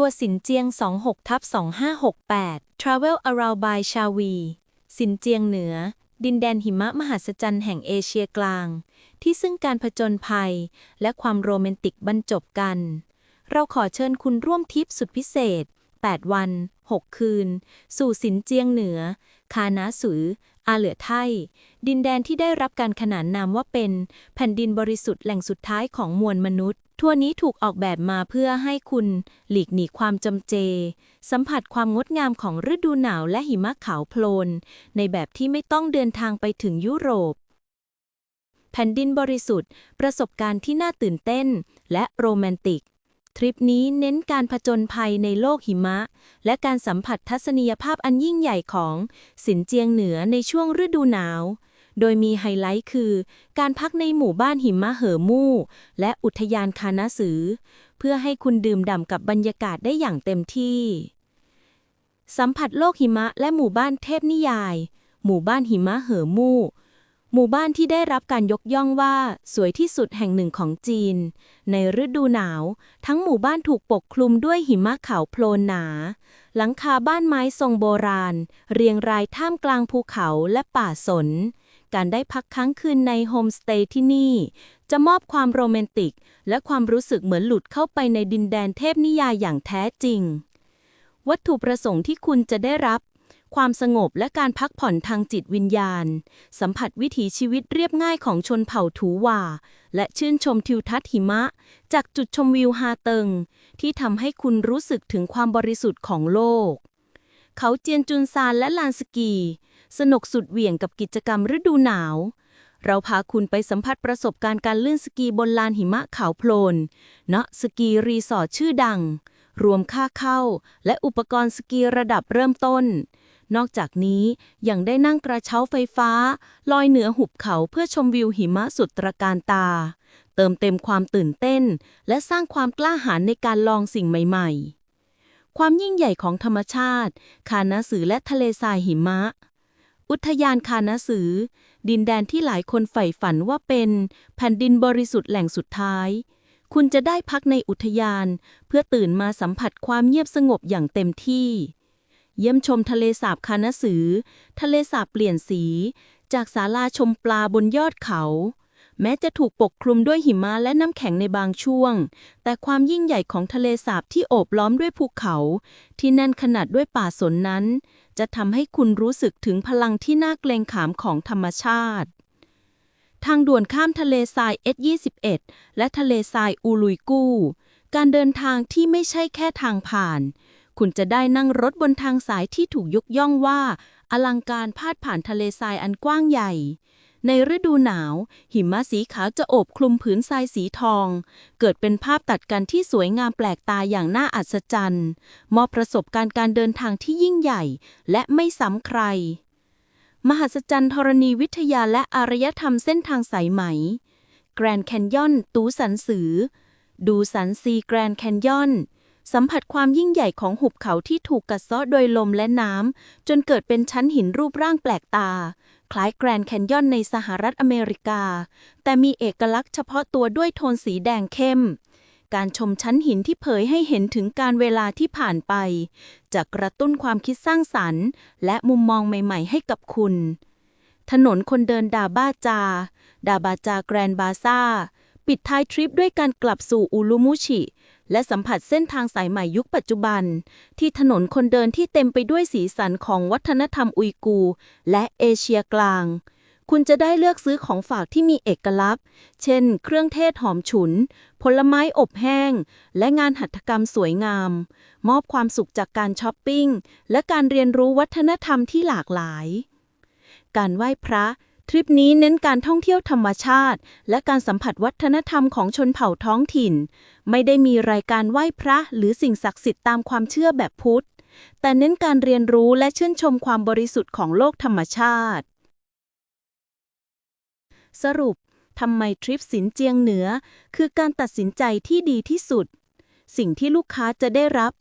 ทัวร์สินเจียง 26ทับ2568 Travel Around by Shawi สินเจียงเหนือ ดินแดนหิมะมหัศจรรย์แห่งเอเชียกลาง ที่ซึ่งการผจญภัย และความโรแมนติกบรรจบกัน เราขอเชิญคุณร่วมทริปสุดพิเศษ 8 วัน 6 คืน สู่สินเจียงเหนือ คานาสือ อาเหลือไทย ดินแดนที่ได้รับการขนานนามว่าเป็น แผ่นดินบริสุทธิ์แหล่งสุดท้ายของมวลมนุษย์ ทัวร์นี้ถูกออกแบบมาเพื่อให้คุณหลีกหนีความจำเจ สัมผัสความงดงามของฤดูหนาวและหิมะขาวโพลน ในแบบที่ไม่ต้องเดินทางไปถึงยุโรปแผ่นดินบริสุทธิ์ ประสบการณ์ที่น่าตื่นเต้น และโรแมนติก ทริปนี้เน้นการผจญภัยในโลกหิมะ และการสัมผัสทัศนียภาพอันยิ่งใหญ่ของ สินเจียงเหนือในช่วงฤดูหนาว โดยมีไฮไลท์คือ การพักในหมู่บ้านหิมะเหอมู่ และอุทยานคานาสือ เพื่อให้คุณดื่มด่ำกับบรรยากาศได้อย่างเต็มที่ สัมผัสโลกหิมะและหมู่บ้านเทพนิยาย หมู่บ้านหิมะเหอมู่ หมู่บ้านที่ได้รับการยกย่องว่าสวยที่สุดแห่งหนึ่งของจีน ในฤดูหนาว ทั้งหมู่บ้านถูกปกคลุมด้วยหิมะขาวโพลนหนา หลังคาบ้านไม้ทรงโบราณ เรียงรายท่ามกลางภูเขาและป่าสน การได้พักค้างคืนในโฮมสเตย์ที่นี่ จะมอบความโรแมนติก และความรู้สึกเหมือนหลุดเข้าไปในดินแดนเทพนิยายอย่างแท้จริง วัตถุประสงค์ที่คุณจะได้รับ ความสงบและการพักผ่อนทางจิตวิญญาณ สัมผัสวิถีชีวิตเรียบง่ายของชนเผ่าถูว่า และชื่นชมทิวทัศน์หิมะ จากจุดชมวิวฮาเติง ที่ทำให้คุณรู้สึกถึงความบริสุทธิ์ของโลก เขาเจียนจุนซานและลานสกี สนุกสุดเหวี่ยงกับกิจกรรมฤดูหนาว เราพาคุณไปสัมผัสประสบการณ์การลื่นสกีบนลานหิมะขาวโพลนณสกีรีสอร์ทชื่อดังรวมค่าเข้าและอุปกรณ์สกีระดับเริ่มต้น นอกจากนี้ยังได้นั่งกระเช้าไฟฟ้า ลอยเหนือหุบเขาเพื่อชมวิวหิมะสุดตระการตา เติมเต็มความตื่นเต้น และสร้างความกล้าหาญในการลองสิ่งใหม่ๆ ความยิ่งใหญ่ของธรรมชาติ คานาสือและทะเลทรายหิมะ อุทยานคานาสือ ดินแดนที่หลายคนใฝ่ฝันว่าเป็นแผ่นดินบริสุทธิ์แหล่งสุดท้ายคุณจะได้พักในอุทยาน เพื่อตื่นมาสัมผัสความเงียบสงบอย่างเต็มที่ เยี่ยมชมทะเลสาบคานาสือ ทะเลสาบเปลี่ยนสี จากศาลาชมปลาบนยอดเขา แม้จะถูกปกคลุมด้วยหิมะและน้ำแข็งในบางช่วง แต่ความยิ่งใหญ่ของทะเลสาบที่โอบล้อมด้วยภูเขา ที่แน่นขนาดด้วยป่าสนนั้น จะทำให้คุณรู้สึกถึงพลังที่น่าเกรงขามของธรรมชาติ ทางด่วนข้ามทะเลทราย S21 และทะเลทรายอูลุยกู้การเดินทางที่ไม่ใช่แค่ทางผ่าน คุณจะได้นั่งรถบนทางสายที่ถูกยกย่องว่า อลังการพาดผ่านทะเลทรายอันกว้างใหญ่ ในฤดูหนาว หิมะสีขาวจะโอบคลุมผืนทรายสีทอง เกิดเป็นภาพตัดกันที่สวยงามแปลกตาอย่างน่าอัศจรรย์มอบประสบการณ์การเดินทางที่ยิ่งใหญ่ และไม่ซ้ำใคร มหัศจรรย์ธรณีวิทยาและอารยธรรมเส้นทางสายไหม แกรนด์แคนยอน ตูสันสือ ดูสันซีแกรนด์แคนยอน สัมผัสความยิ่งใหญ่ของหุบเขาที่ถูกกัดเซาะโดยลมและน้ำจนเกิดเป็นชั้นหินรูปร่างแปลกตา คล้ายแกรนแคนยอนในสหรัฐอเมริกา แต่มีเอกลักษณ์เฉพาะตัวด้วยโทนสีแดงเข้ม การชมชั้นหินที่เผยให้เห็นถึงการเวลาที่ผ่านไป จะกระตุ้นความคิดสร้างสรรค์ และมุมมองใหม่ๆ ให้กับคุณ ถนนคนเดินดาบ้าจา ดาบาจาแกรนบาซาปิดท้ายทริปด้วยการกลับสู่อูลูมุชิ และสัมผัสเส้นทางสายใหม่ยุคปัจจุบัน ที่ถนนคนเดินที่เต็มไปด้วยสีสันของวัฒนธรรมอุยกูร์และเอเชียกลาง คุณจะได้เลือกซื้อของฝากที่มีเอกลักษณ์ เช่น เครื่องเทศหอมฉุน ผลไม้อบแห้ง และงานหัตถกรรมสวยงาม มอบความสุขจากการช้อปปิ้ง และการเรียนรู้วัฒนธรรมที่หลากหลาย การไหว้พระ ทริปนี้เน้นการท่องเที่ยวธรรมชาติ และการสัมผัสวัฒนธรรมของชนเผ่าท้องถิ่น ไม่ได้มีรายการไหว้พระหรือสิ่งศักดิ์สิทธิ์ตามความเชื่อแบบพุทธ แต่เน้นการเรียนรู้และชื่นชมความบริสุทธิ์ของโลกธรรมชาติ สรุปทำไมทริปสินเจียงเหนือ คือการตัดสินใจที่ดีที่สุด สิ่งที่ลูกค้าจะได้รับ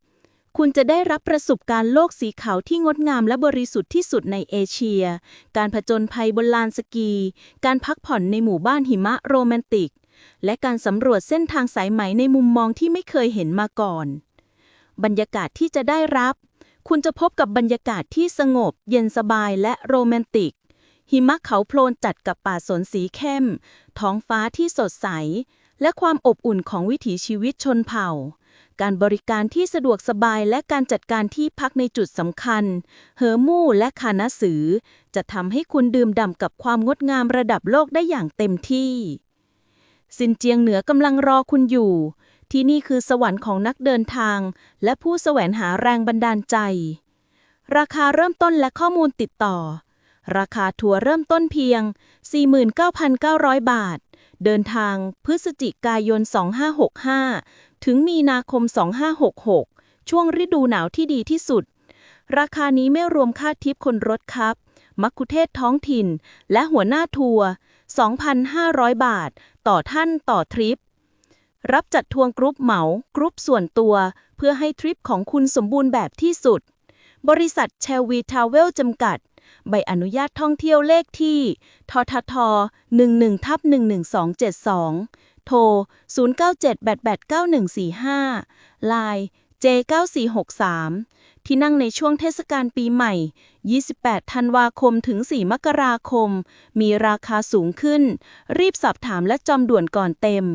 คุณจะได้รับประสบการณ์โลกสีขาวที่งดงามและบริสุทธิ์ที่สุดในเอเชีย การผจญภัยบนลานสกี การพักผ่อนในหมู่บ้านหิมะโรแมนติก และการสำรวจเส้นทางสายไหมในมุมมองที่ไม่เคยเห็นมาก่อน บรรยากาศที่จะได้รับ คุณจะพบกับบรรยากาศที่สงบ เย็นสบายและโรแมนติก หิมะเขาโพลนจัดกับป่าสนสีเข้ม ท้องฟ้าที่สดใส และความอบอุ่นของวิถีชีวิตชนเผ่า การบริการที่สะดวกสบายและการจัดการที่พักในจุดสำคัญ เฮอร์มู่และคานาสือ จะทำให้คุณดื่มด่ำกับความงดงามระดับโลกได้อย่างเต็มที่ ซินเจียงเหนือกำลังรอคุณอยู่ ที่นี่คือสวรรค์ของนักเดินทาง และผู้แสวงหาแรงบันดาลใจ ราคาเริ่มต้นและข้อมูลติดต่อ ราคาทัวร์เริ่มต้นเพียง 49,900 บาทเดินทางพฤศจิกายน 2565 ถึงมีนาคม 2566 ช่วงฤดูหนาวที่ดีที่สุด ราคานี้ไม่รวมค่าทิปคนรถครับ มักคุเทศท้องถิ่น และหัวหน้าทัวร์ 2,500 บาท ต่อท่านต่อทริป รับจัดทัวร์กรุ๊ปเหมากรุ๊ปส่วนตัว เพื่อให้ทริปของคุณสมบูรณ์แบบที่สุด บริษัทเชลวีทาวเวลจำกัดใบอนุญาตท่องเที่ยวเลขที่ ททท 11ทับ11272 โทร 097889145ลาย J9463 ที่นั่งในช่วงเทศกาลปีใหม่ 28 ธันวาคมถึง 4 มกราคม มีราคาสูงขึ้น รีบสอบถามและจองด่วนก่อนเต็ม